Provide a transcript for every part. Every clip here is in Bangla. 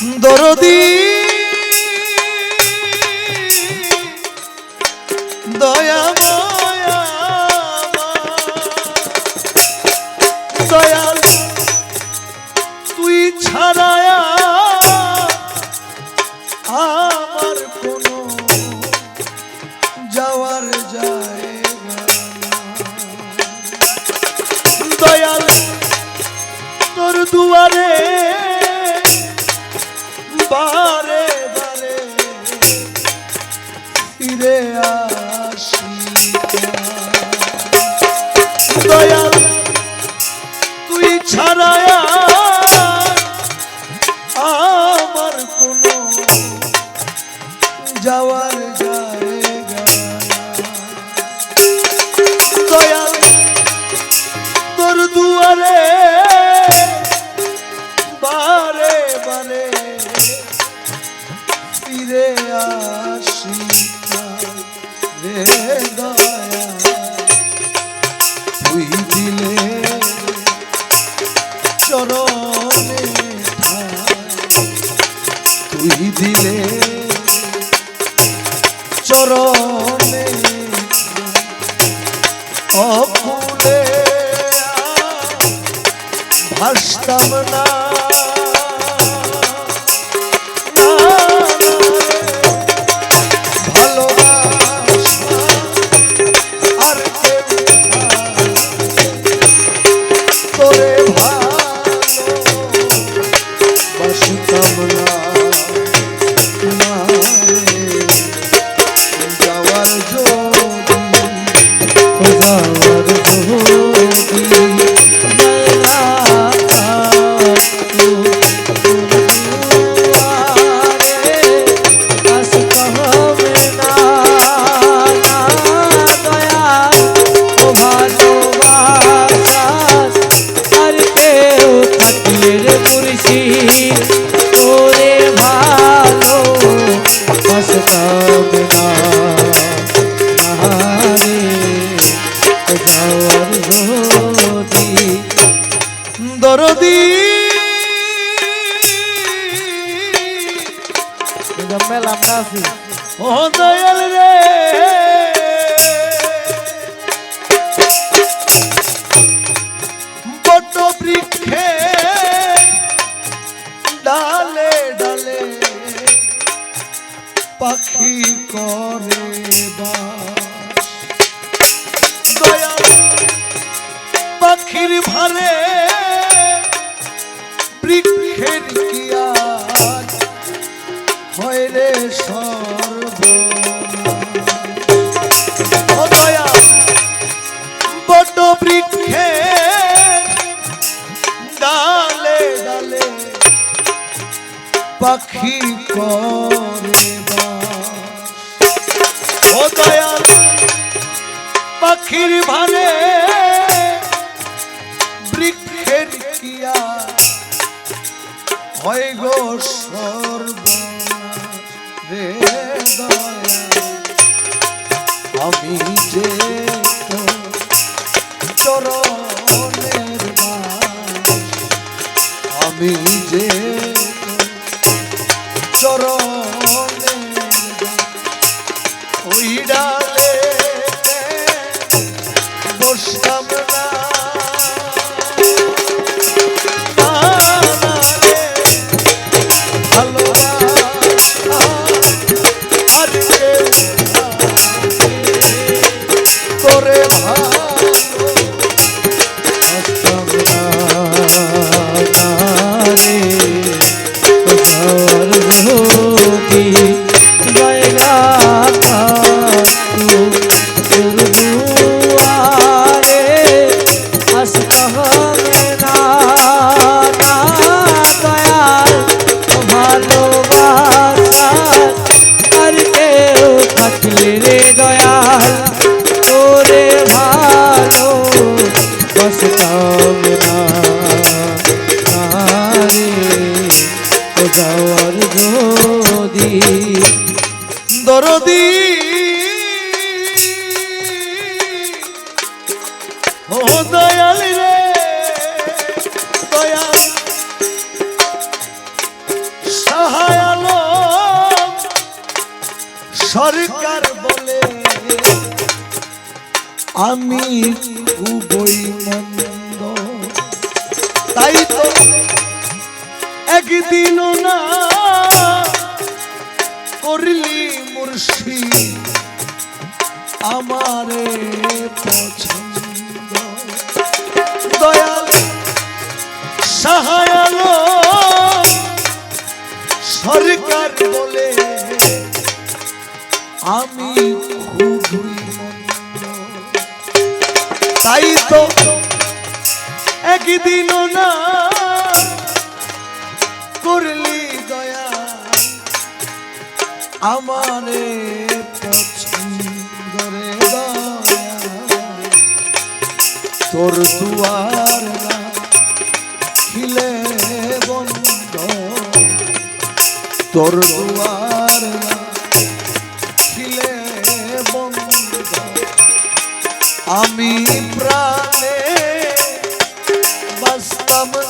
দরদি দয়া দয়াল তুই ছাড়ায়া যাওয়ার নাই। দয়াল তোর দুয়ারে দুয়ারে বারে বারে ফিরে আসি। ভাসতাম মেলাম না আছি। ও রে। পাখি করে দয়াল পাখির ভারে পাখি করে ও দয়া পাখির ভারে বৃক্ষের কিয়া। হয় গো সর্বনাশ রে দয়া আমি যে কেউ যাওয়ার যদি দরদি সরকার বলে আমি খুবই মন্দ। তাই তো একদিনও না করলি মুর্শিদ আমারে পছন্দ। দয়াল, সাহায়ালো, সরকার বলে আমি তাই তো একদিনও না করলি দয়া। আমারে পছন্দ তোর দুয়ার খিলে বন্ধ। তোর দুয়ার খিলে বন্ধ। আমি প্রাণে বাস্তব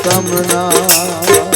বাসতাম